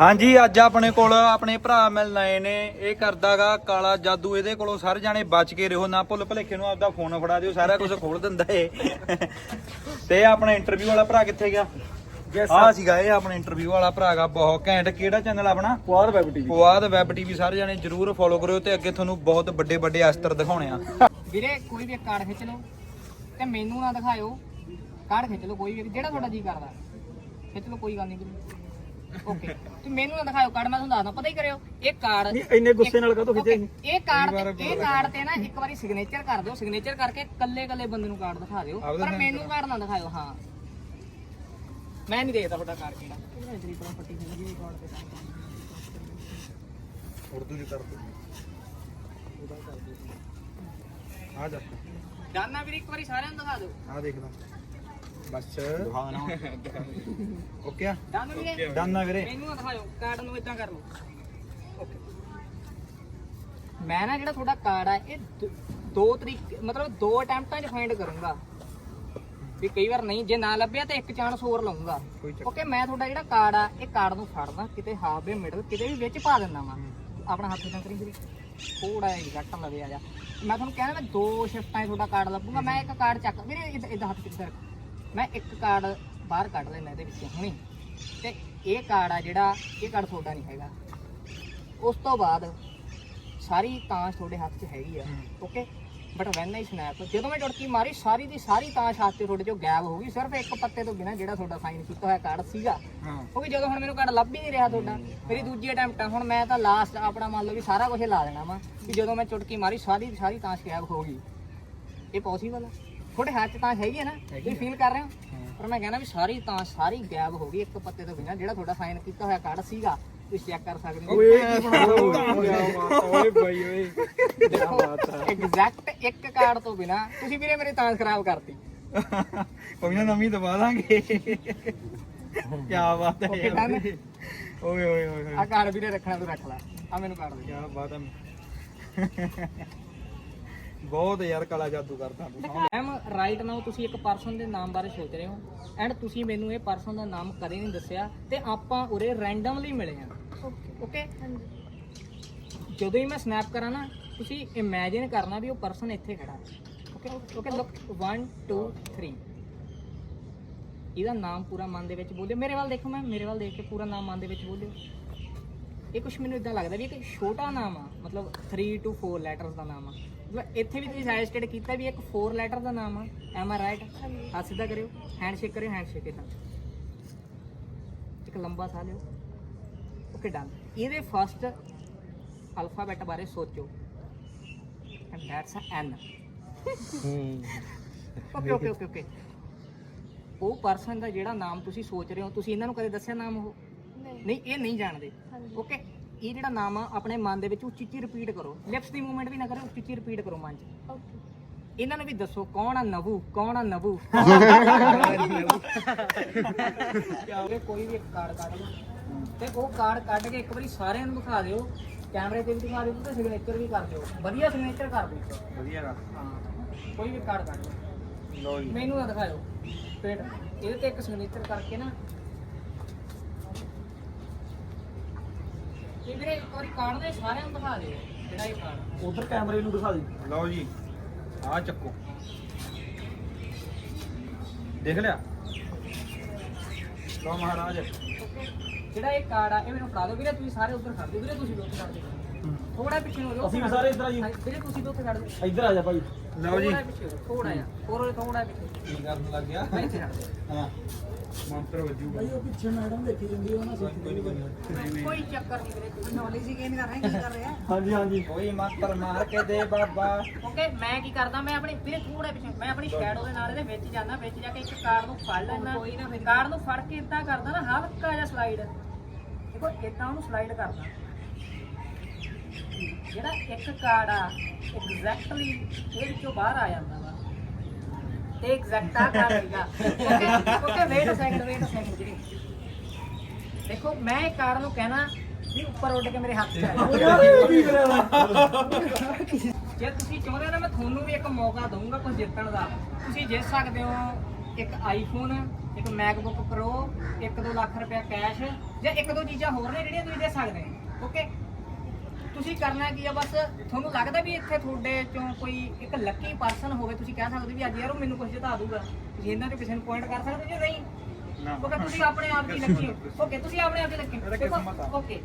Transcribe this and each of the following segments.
ਹਾਂਜੀ ਅੱਜ ਆਪਣੇ ਕੋਲ ਆਪਣੇ ਭਰਾ ਮਿਲਣ ਆਏ ਨੇ। ਇਹ ਕਰਦਾਗਾ ਕਾਲਾ ਜਾਦੂ ਇਹਦੇ ਕੋਲੋਂ ਸਾਰੇ ਜਾਣੇ ਬਚ ਕੇ ਰਹੋ। ਨਾ ਭੁੱਲ ਭਲੇਖੇ ਨੂੰ ਆਪਦਾ ਫੋਨ ਫੜਾ ਦਿਓ ਸਾਰਾ ਕੁਝ ਖੋਲ ਦਿੰਦਾ ਏ। ਤੇ ਇਹ ਆਪਣਾ ਇੰਟਰਵਿਊ ਵਾਲਾ ਭਰਾ ਕਿੱਥੇ ਗਿਆ? ਆ ਸੀਗਾ ਇਹ ਆਪਣਾ ਇੰਟਰਵਿਊ ਵਾਲਾ ਭਰਾਗਾ ਬਹੁਤ ਘੈਂਟ। ਕਿਹੜਾ ਚੈਨਲ ਆਪਣਾ? ਕੁਆਰ web TV Puadh web TV ਸਾਰੇ ਜਾਣੇ ਜਰੂਰ ਫੋਲੋ ਕਰਿਓ ਤੇ ਅੱਗੇ ਤੁਹਾਨੂੰ ਬਹੁਤ ਵੱਡੇ ਵੱਡੇ ਅਸਤਰ ਦਿਖਾਉਣੇ ਆ। ਵੀਰੇ ਕੋਈ ਵੀ ਕਾਰਡ ਖਿੱਚ ਲਓ ਤੇ ਮੈਨੂੰ ਨਾ ਦਿਖਾਇਓ। ਕਾਰਡ ਖਿੱਚ ਲਓ ਕੋਈ ਵੀ ਜਿਹੜਾ ਤੁਹਾਡਾ ਜੀ ਕਰਦਾ। ਖਿੱਚ ਲਓ ਕੋਈ ਗੱਲ ਨਹੀਂ ਵੀਰੇ। ਓਕੇ ਤੇ ਮੈਨੂੰ ਨਾ ਦਿਖਾਇਓ ਕਾਰਡ ਮੈਂ ਤੁਹਾਨੂੰ ਦੱਸਦਾ ਪਤਾ ਹੀ ਕਰਿਓ ਇਹ ਕਾਰਡ ਨਹੀਂ ਇੰਨੇ ਗੁੱਸੇ ਨਾਲ ਕਾਹਤੋਂ ਖਿੱਚੇ Okay, ਇਹ ਕਾਰਡ ਇਹ ਕਾਰਡ ਤੇ ਨਾ ਇੱਕ ਵਾਰੀ ਸਿਗਨੇਚਰ ਕਰ ਦਿਓ ਸਿਗਨੇਚਰ ਕਰਕੇ ਕੱਲੇ ਕੱਲੇ ਬੰਦੇ ਨੂੰ ਕਾਰਡ ਦਿਖਾ ਦਿਓ ਪਰ ਮੈਨੂੰ ਕਾਰਡ ਨਾ ਦਿਖਾਇਓ ਹਾਂ। ਮੈਂ ਨਹੀਂ ਦੇਖਦਾ ਤੁਹਾਡਾ ਕਾਰਡ ਕਿਹੜਾ। ਕਿਹੜਾ ਤੇਰੀ ਪ੍ਰਾਪਰਟੀ ਹੈ ਜੀ ਕਾਰਡ ਤੇ ਉਰਦੂ ਚ ਕਰ ਆ ਜਾ। ਜਾਨਾ ਵੀਰੇ ਇੱਕ ਵਾਰੀ ਸਾਰਿਆਂ ਨੂੰ ਦਿਖਾ ਦਿਓ। ਆ ਦੇਖਦਾ। ਬਸ ਓਕੇ ਆ ਜਾਨਾ ਵੀਰੇ ਡਨ ਆ ਵੀਰੇ ਮੈਨੂੰ ਨਾ ਦਿਖਾਇਓ ਕਾਰਡ ਨੂੰ ਇਦਾਂ ਕਰ ਲਓ ਓਕੇ ਮੈਂ ਨਾ ਜਿਹੜਾ ਤੁਹਾਡਾ ਕਾਰਡ ਆ ਇਹ ਦ- ਦੋ ਤਰੀਕੇ ਮਤਲਬ ਦੋ ਅਟੈਂਪਟਾਂ 'ਚ ਫਾਈਂਡ ਕਰੂੰਗਾ ਵੀ ਕਈ ਵਾਰ ਨਹੀਂ ਜੇ ਨਾ ਲੱਭਿਆ ਤਾਂ ਇੱਕ ਚਾਂਸ ਹੋਰ ਲਵਾਂਗਾ ਕੋਈ ਚੱਕਰ ਓਕੇ ਮੈਂ ਤੁਹਾਡਾ ਜਿਹੜਾ ਕਾਰਡ ਆ ਇਹ ਕਾਰਡ ਨੂੰ ਫੜਦਾ ਕਿਤੇ ਹਾਫ ਦੇ ਮਿਡਲ ਕਿਤੇ ਵੀ ਵਿੱਚ ਪਾ ਦਿੰਦਾ ਵਾਂ। ਆਪਣਾ ਹੱਥ ਇਦਾਂ ਕਰੀ ਕਰੀ। ਥੋੜਾ ਜਿਹਾ ਘੱਟ ਲਵੇ ਆ ਜਾ। ਮੈਂ ਤੁਹਾਨੂੰ ਕਹਿੰਦਾ ਮੈਂ ਦੋ ਸ਼ਿਫਟਾਂ 'ਚ ਤੁਹਾਡਾ ਕਾਰਡ ਲੱਭੂਗਾ ਮੈਂ ਇੱਕ ਕਾਰਡ ਚੱਕ ਵੀਰੇ ਇਦਾਂ ਹੱਥ ਕਿੱਧਰ ਮੈਂ ਇੱਕ ਕਾਰਡ ਬਾਹਰ ਕੱਢ ਲੈਣਾ ਇਹਦੇ ਵਿੱਚੋਂ ਹੁਣੀ। ਤੇ ਇਹ ਕਾਰਡ ਆ ਜਿਹੜਾ ਇਹ ਕਾਰਡ ਤੁਹਾਡਾ ਨਹੀਂ ਹੈਗਾ। ਉਸ ਤੋਂ ਬਾਅਦ ਸਾਰੀ ਤਾਂਸ਼ ਤੁਹਾਡੇ ਹੱਥ 'ਚ ਹੈਗੀ ਆ okay but when I snap ਜਦੋਂ ਮੈਂ ਚੁਟਕੀ ਮਾਰੀ ਸਾਰੀ ਦੀ ਸਾਰੀ ਤਾਂਸ਼ ਹੱਥ 'ਤੇ ਤੁਹਾਡੇ ਚੋਂ ਗਾਇਬ ਹੋ ਗਈ। ਸਿਰਫ ਇੱਕ ਪੱਤੇ ਤੋਂ ਬਿਨਾ ਜਿਹੜਾ ਤੁਹਾਡਾ ਸਾਈਨ ਕੀਤਾ ਹੋਇਆ ਕਾਰਡ ਸੀਗਾ। ਕਿਉਂਕਿ ਜਦੋਂ ਹੁਣ ਮੈਨੂੰ ਕਾਰਡ ਲੱਭ ਹੀ ਨਹੀਂ ਰਿਹਾ ਤੁਹਾਡਾ ਮੇਰੀ ਦੂਜੀ ਅਟੈਂਪਟ ਆ। ਹੁਣ ਮੈਂ ਤਾਂ ਲਾਸਟ ਆਪਣਾ ਮੰਨ ਲਓ ਵੀ ਸਾਰਾ ਕੁਝ ਲਾ ਦੇਣਾ ਵਾ ਵੀ ਜਦੋਂ ਮੈਂ ਚੁਟਕੀ ਮਾਰੀ ਸਾਰੀ ਦੀ ਸਾਰੀ ਤਾਂਸ਼ ਗਾਇਬ ਹੋ ਗਈ। ਇਹ ਪੋਸੀਬਲ ਆ? ਤੁਹਾਡੇ ਹੱਥ 'ਚ ਤਾਂਸ਼ ਹੈਗੀ ਹੈ ਨਾ ਤੁਸੀਂ ਫੀਲ ਕਰ ਰਹੇ ਹੋ? ਪਰ ਮੈਂ ਕਹਿੰਦਾ ਵੀ ਸਾਰੀ ਤਾਂਸ਼ ਸਾਰੀ ਗਾਇਬ ਹੋ ਗਈ ਇੱਕ ਪੱਤੇ ਤੋਂ ਬਿਨਾ ਜਿਹੜਾ ਤੁਹਾਡਾ ਸਾਈਨ ਕੀਤਾ ਹੋਇਆ ਕਾਰਡ ਸੀਗਾ ਤੁਸੀਂ ਚੈੱਕ ਕਰ ਸਕਦੇ ਹੋ। ਓਏ ਬਾਈ ਓਏ। ਦੇਖੋ ਐਗਜ਼ੈਕਟ ਇੱਕ ਕਾਰਡ ਤੋਂ ਬਿਨਾ ਤੁਸੀਂ ਵੀਰੇ ਮੇਰੀ ਤਾਂਸ਼ ਖਰਾਬ ਕਰਤੀ। ਕੋਈ ਨਾ ਨਵੀਂ ਦਵਾ ਦਾਂਗੇ। ਕੀ ਬਾਤ ਹੈ ਯਾਰ। ਓਏ ਓਏ ਓਏ ਆ ਕਾਰਡ ਵੀਰੇ ਰੱਖਣਾ ਤੂੰ ਰੱਖ ਲੈ। ਆ ਮੈਨੂੰ ਕਾਰਡ ਦੇ। ਕੀ ਬਾਤ ਹੈ। ਬਹੁਤ ਯਾਰ ਕਲਾ ਜਾਦੂ ਕਰਦਾ ਤੂੰ ਮੈਮ ਰਾਈਟ ਨਾਓ ਤੁਸੀਂ ਇੱਕ ਪਰਸਨ ਦੇ ਨਾਮ ਬਾਰੇ ਸੋਚ ਰਹੇ ਹੋ ਐਂਡ ਤੁਸੀਂ ਮੈਨੂੰ ਇਹ ਪਰਸਨ ਦਾ ਨਾਮ ਕਦੇ ਨਹੀਂ ਦੱਸਿਆ ਤੇ ਆਪਾਂ ਉਰੇ ਰੈਂਡਮਲੀ ਮਿਲੇ ਆ ਓਕੇ ਜਦੋਂ ਹੀ ਮੈਂ ਸਨੈਪ ਕਰਾਂ ਨਾ, ਤੁਸੀਂ ਇਮੇਜਿਨ ਕਰਨਾ ਵੀ ਉਹ ਪਰਸਨ ਇੱਥੇ ਖੜਾ। ਓਕੇ ਓਕੇ ਲੁੱਕ 1 2 3 ਇਹਦਾ ਨਾਮ ਪੂਰਾ ਮਨ ਦੇ ਵਿੱਚ ਬੋਲਿਓ। ਮੇਰੇ ਵੱਲ ਦੇਖੋ ਮੈਂ ਮੇਰੇ ਵੱਲ ਦੇਖ ਕੇ ਪੂਰਾ ਨਾਮ ਮਨ ਦੇ ਵਿੱਚ ਬੋਲਿਓ। ਇਹ ਕੁਝ ਮੈਨੂੰ ਇਦਾਂ ਲੱਗਦਾ ਵੀ ਇੱਕ ਛੋਟਾ ਨਾਮ ਆ ਮਤਲਬ 3 ਟੂ 4 ਲੈਟਰਸ ਦਾ ਨਾਮ ਆ। ਮਤਲਬ ਇੱਥੇ ਵੀ ਤੁਸੀਂ ਸਜੈਸਟਡ ਕੀਤਾ ਵੀ ਇੱਕ 4 ਲੈਟਰ ਦਾ ਨਾਮ ਆ? ਐਮ ਆਰ ਰਾਈਟ ਹੱਥ ਸਿੱਧਾ ਕਰਿਓ ਹੈਂਡ ਸ਼ੇਕ ਕਰਿਓ ਹੈਂਡ ਸ਼ੇਕ ਇਦਾਂ ਇੱਕ ਲੰਬਾ ਸਾਹ ਲਿਓ। ਓਕੇ ਡਨ ਇਹਦੇ ਫਸਟ ਅਲਫਾਬੈਟ ਬਾਰੇ ਸੋਚੋ। And that's an okay okay okay okay ਉਹ ਪਰਸਨ ਦਾ ਜਿਹੜਾ ਨਾਮ ਤੁਸੀਂ ਸੋਚ ਰਹੇ ਹੋ ਤੁਸੀਂ ਇਹਨਾਂ ਨੂੰ ਕਦੇ ਦੱਸਿਆ ਨਾਮ ਉਹ? ਨਹੀਂ। ਇਹ ਨਹੀਂ ਜਾਣਦੇ। ਓਕੇ ਇਹ ਜਿਹੜਾ ਨਾਮ ਆ ਆਪਣੇ ਮਨ ਦੇ ਵਿੱਚ ਉੱਚੀ ਉੱਚੀ ਰਿਪੀਟ ਕਰੋ। ਲਿਪਸ ਦੀ ਮੂਵਮੈਂਟ ਵੀ ਨਾ ਕਰੋ ਉੱਚੀ ਉੱਚੀ ਰਿਪੀਟ ਕਰੋ ਮਨ 'ਚ। ਇਹਨਾਂ ਨੂੰ ਵੀ ਦੱਸੋ ਕੌਣ ਆ ਨਵੂ ਕੌਣ ਆ ਨਵੂ? ਕਿਉਂਕਿ ਕੋਈ ਵੀ ਇੱਕ ਕਾਰਡ ਕੱਢ ਲਓ। ਤੇ ਉਹ ਕਾਰਡ ਕੱਢ ਕੇ ਇੱਕ ਵਾਰੀ ਸਾਰਿਆਂ ਨੂੰ ਦਿਖਾ ਦਿਓ। ਕੈਮਰੇ ਤੇ ਵੀ ਦਿਖਾ ਦਿਓ ਤੇ ਸਿਗਨੇਚਰ ਵੀ ਕਰ ਦਿਓ। ਵਧੀਆ ਸਿਗਨੇਚਰ ਕਰ ਦਿਓ। ਵਧੀਆ ਹਾਂ ਕੋਈ ਵੀ ਕਾਰਡ ਕੱਢ ਲਓ। ਮੈਨੂੰ ਨਾ ਦਿਖਾਓ ਪੇਟ ਇਹਦੇ ਤੇ ਇੱਕ ਸਿਗਨੇਚਰ ਕਰਕੇ ਨਾ ਇਹ ਵੀਰੇ ਇੱਕ ਵਾਰੀ ਕਾਰਡ ਦੇ ਸਾਰਿਆਂ ਨੂੰ ਦਿਖਾ ਦਿਓ ਜਿਹੜਾ ਇਹ ਕਾਰਡ ਉਧਰ ਕੈਮਰੇ ਨੂੰ ਦਿਖਾ ਦੇ। ਲਓ ਜੀ ਆ ਚੱਕੋ। ਦੇਖ ਲਿਆ? ਲਓ ਮਹਾਰਾਜ। ਜਿਹੜਾ ਇਹ ਕਾਰਡ ਆ ਇਹ ਮੈਨੂੰ ਫੜਾ ਦਿਓ। ਵੀਰੇ ਤੁਸੀਂ ਸਾਰੇ ਉੱਧਰ ਖੜ ਦਿਓ ਵੀਰੇ ਤੁਸੀਂ ਉੱਥੇ ਖੜ ਦਿਓ ਥੋੜਾ ਪਿੱਛੇ ਹੋ ਜਾਓ। ਅਸੀਂ ਵੀ ਸਾਰੇ ਇੱਧਰ ਆ ਜੀ। ਵੀਰੇ ਤੁਸੀਂ ਉੱਥੇ ਖੜ ਦਿਓ ਇੱਧਰ ਆ ਜਾ ਭਾਈ। ਲਓ ਜੀ। ਥੋੜਾ ਜਿਹਾ ਹੋਰ ਥੋੜਾ ਪਿੱਛੇ। ਕੀ ਕਰਨ ਲੱਗ ਗਿਆ? ਖੜ ਦਿਓ ਹਾਂ ਮੰਤਰ ਵੱਜੂਗਾ। ਉਹ ਪਿੱਛੇ ਮੈਡਮ ਦੇਖੀ ਜਾਂਦੀ ਉਹ ਨਾ ਕੋਈ ਨਹੀਂ ਕੋਈ ਚੱਕਰ ਨਹੀਂ ਵੀਰੇ ਨੌਲੇਜ ਹੀ ਗੇਨ ਕਰ ਰਹੇ ਕੀ ਕਰ ਰਹੇ? ਆ ਹਾਂਜੀ ਹਾਂਜੀ। ਕੋਈ ਮੰਤਰ ਮਾਰ ਕੇ ਦੇ ਬਾਬਾ। ਓਕੇ ਮੈਂ ਕੀ ਕਰਦਾ ਮੈਂ ਆਪਣੀ ਵੀਰੇ ਥੋੜਾ ਪਿੱਛੇ ਮੈਂ ਆਪਣੀ ਸ਼ੈਡੋ ਦੇ ਨਾਲ ਇਹਦੇ ਵਿੱਚ ਜਾਂਦਾ ਵਿੱਚ ਜਾ ਕੇ ਇੱਕ ਕਾਰਡ ਨੂੰ ਫੜ ਲੈਣਾ ਕਾਰਡ ਨੂੰ ਫੜ ਕੇ ਇਦਾਂ ਕਰਦਾ ਨਾ ਹਲਕਾ ਜਿਹਾ ਸਲਾਈਡ ਦੇਖੋ ਇਦਾਂ ਉਹਨੂੰ ਸਲਾਈਡ ਕਰਦਾ। ਜਿਹੜਾ ਇੱਕ ਕਾਰਡ ਆ ਐਗਜ਼ੈਕਟਲੀ ਇਹ ਵਿੱਚੋਂ ਬਾਹਰ ਆ ਜਾਂਦਾ ਵਾ ਤੇ ਐਗਜ਼ੈਕਟ ਆ ਕਾਰਡ ਹੈਗਾ okay wait a second wait a second ਜੀ ਦੇਖੋ ਮੈਂ ਇਹ ਕਾਰਡ ਨੂੰ ਕਹਿਣਾ ਵੀ ਉੱਪਰ ਉੱਡ ਕੇ ਮੇਰੇ ਹੱਥ 'ਚ ਆ ਜਾਏ। ਯਾਰ ਇਹ ਕੀ ਕਰਿਆ ਜੇ ਤੁਸੀਂ ਚਾਹੁੰਦੇ ਹੋ ਨਾ ਮੈਂ ਤੁਹਾਨੂੰ ਵੀ ਇੱਕ ਮੌਕਾ ਦਊਂਗਾ ਕੁਝ ਜਿੱਤਣ ਦਾ। ਤੁਸੀਂ ਜਿੱਤ ਸਕਦੇ ਹੋ ਇੱਕ ਆਈਫੋਨ ਇੱਕ ਮੈਕਬੁੱਕ ਪ੍ਰੋ 1-2 ਲੱਖ ਰੁਪਏ ਕੈਸ਼ ਜਾਂ ਇੱਕ ਦੋ ਚੀਜ਼ਾਂ ਹੋਰ ਨੇ ਜਿਹੜੀਆਂ ਤੁਸੀਂ ਦੇ ਸਕਦੇ ਹੋ। ਓਕੇ ਤੁਸੀਂ ਕਰਨਾ ਕੀ ਆ ਬਸ ਤੁਹਾਨੂੰ ਲੱਗਦਾ ਵੀ ਇੱਥੇ ਤੁਹਾਡੇ ਚੋਂ ਕੋਈ ਇੱਕ ਲੱਕੀ ਪਰਸਨ ਹੋਵੇ ਤੁਸੀਂ ਕਹਿ ਸਕਦੇ ਵੀ ਅੱਜ ਯਾਰ ਉਹ ਮੈਨੂੰ ਕੁਝ ਜਿਤਾ ਦੂਗਾ। ਤੁਸੀਂ ਇਹਨਾਂ ਚੋਂ ਕਿਸੇ ਨੂੰ ਪੁਆਇੰਟ ਕਰ ਸਕਦੇ ਜਾਂ ਨਹੀਂ? ਨਾ। ਓਕੇ ਤੁਸੀਂ ਆਪਣੇ ਆਪ ਦੀ ਲੱਕੀ ਹੋ। ਓਕੇ ਤੁਸੀਂ ਆਪਣੇ ਆਪ ਦੀ ਲੱਕੀ ਆ। Okay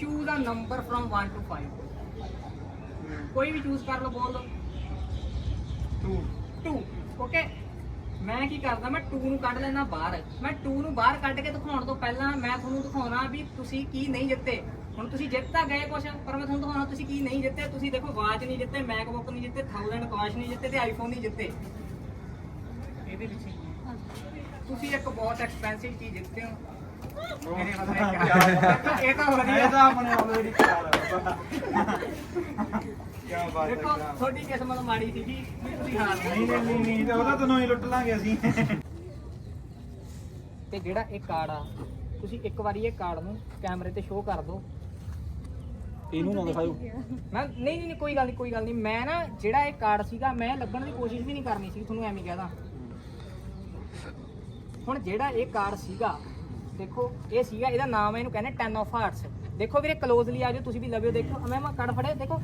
choose a number from 1 two 5 ਕੋਈ ਵੀ ਚੂਜ਼ ਕਰ ਲਓ ਬੋਲ ਦਿਓ ਤੂੰ 2 ਓਕੇ ਮੈਂ ਕੀ ਕਰਦਾ ਮੈਂ 2 ਨੂੰ ਕੱਢ ਲੈਣਾ ਬਾਹਰ। ਮੈਂ 2 ਨੂੰ ਬਾਹਰ ਕੱਢ ਕੇ ਦਿਖਾਉਣ ਤੋਂ ਪਹਿਲਾਂ ਮੈਂ ਤੁਹਾਨੂੰ ਦਿਖਾਉਣਾ ਵੀ ਤੁਸੀਂ ਕੀ ਨਹੀਂ ਜਿੱਤੇ। ਹੁਣ ਤੁਸੀਂ ਜਿੱਤ ਤਾਂ ਗਏ ਕੁਛ ਪਰ ਮੈਂ ਤੁਹਾਨੂੰ ਦਿਖਾਉਣਾ ਤੁਸੀਂ ਕੀ ਨਹੀਂ ਜਿੱਤੇ। ਤੁਸੀਂ ਦੇਖੋ ਵਾਚ ਨਹੀਂ ਜਿੱਤੇ ਮੈਕਬੁੱਕ ਨਹੀਂ ਜਿੱਤੇ 1000 ਕਾਸ਼ ਨਹੀਂ ਜਿੱਤੇ ਤੇ ਆਈਫੋਨ ਨਹੀਂ ਜਿੱਤੇ। ਇਹਦੇ ਵਿੱਚ ਤੁਸੀਂ ਇੱਕ ਬਹੁਤ ਐਕਸਪੈਂਸਿਵ ਚੀਜ਼ ਜਿੱਤੇ ਹੋ। ਮੇਰੇ ਇਹ ਤਾਂ ਵਧੀਆ। ਇਹ ਤਾਂ ਆਪਣੇ ਆਲਰੇਡੀ ਤਿਆਰ ਹੈ ਕੀ ਬਾਤ ਹੈ ਦੇਖੋ ਕਿਆ ਬਾਤ। ਤੁਹਾਡੀ ਕਿਸਮਤ ਮਾੜੀ ਸੀਗੀ ਵੀ ਤੁਸੀਂ ਹਾਰ ਗਏ ਨਹੀਂ ਨਹੀਂ ਨਹੀਂ ਨਹੀਂ ਉਹਦਾ ਤੈਨੂੰ ਹੀ ਲੁੱਟ ਲਾਂਗੇ ਅਸੀਂ ਤੇ ਜਿਹੜਾ ਇਹ ਕਾਰਡ ਆ ਤੁਸੀਂ ਇੱਕ ਵਾਰੀ ਇਹ ਕਾਰਡ ਨੂੰ ਕੈਮਰੇ ਤੇ ਸ਼ੋਅ ਕਰ ਦਿਓ। ਇਹਨੂੰ ਨਾ ਦਿਖਾਓ ਮੈਂ ਨਹੀਂ ਨਹੀਂ ਨਹੀਂ, ਕੋਈ ਗੱਲ ਨਹੀਂ ਕੋਈ ਗੱਲ ਨਹੀਂ। ਮੈਂ ਨਾ ਜਿਹੜਾ ਇਹ ਕਾਰਡ ਸੀਗਾ ਮੈਂ ਲੱਭਣ ਦੀ ਕੋਸ਼ਿਸ਼ ਵੀ ਨਹੀਂ ਕਰਨੀ ਸੀ ਤੁਹਾਨੂੰ ਐਵੇਂ ਕਹਿਦਾ ਹੁਣ ਜਿਹੜਾ ਇਹ ਕਾਰਡ ਸੀਗਾ ਦੇਖੋ ਇਹ ਸੀਗਾ ਇਹਦਾ ਨਾਮ ਹੈ ਇਹਨੂੰ ਕਹਿੰਦੇ 10 ਆਫ ਹਾਰਟਸ ਦੇਖੋ ਵੀਰੇ ਕਲੋਜ਼ਲੀ ਆ ਜਾਓ ਤੁਸੀਂ ਵੀ ਲਵਿਓ ਦੇਖੋ ਮੈਂ ਮੈਂ ਕਾਰਡ ਫੜਿਆ ਦੇਖੋ।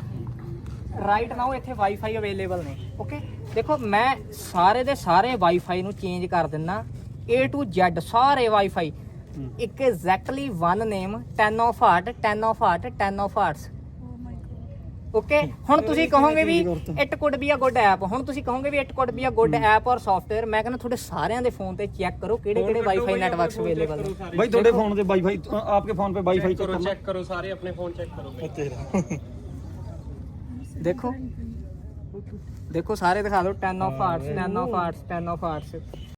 ਰਾਈਟ ਨਾਓ ਇੱਥੇ ਵਾਈਫਾਈ ਅਵੇਲੇਬਲ ਨੇ ਓਕੇ ਦੇਖੋ ਮੈਂ ਸਾਰੇ ਦੇ ਸਾਰੇ ਵਾਈਫਾਈ ਨੂੰ ਚੇਂਜ ਕਰ ਦਿੰਨਾ। A to Z ਸਾਰੇ ਵਾਈਫਾਈ ਇੱਕ exactly one name 10 of heart 10 of heart 10 of hearts okay ਹੁਣ ਤੁਸੀਂ ਕਹੋਗੇ ਵੀ it could be a good app ਹੁਣ ਤੁਸੀਂ ਕਹੋਗੇ ਵੀ it could be a good app ਔਰ ਸੌਫਟਵੇਅਰ ਮੈਂ ਕਹਿੰਦਾ ਤੁਹਾਡੇ ਸਾਰਿਆਂ ਦੇ ਫੋਨ ਤੇ ਚੈੱਕ ਕਰੋ ਕਿਹੜੇ ਕਿਹੜੇ ਵਾਈਫਾਈ ਨੈਟਵਰਕਸ ਅਵੇਲੇਬਲ ਨੇ भाई थोड़े फोन पे वाईफाई आपके फोन पे वाईफाई चेक करना ਚੈੱਕ ਕਰੋ ਸਾਰੇ ਆਪਣੇ ਫੋਨ ਚੈੱਕ ਕਰੋ तेरा ਦੇਖੋ ਦੇਖੋ ਸਾਰੇ ਦਿਖਾ ਦਿਓ 10 of hearts 10 of hearts 10 of hearts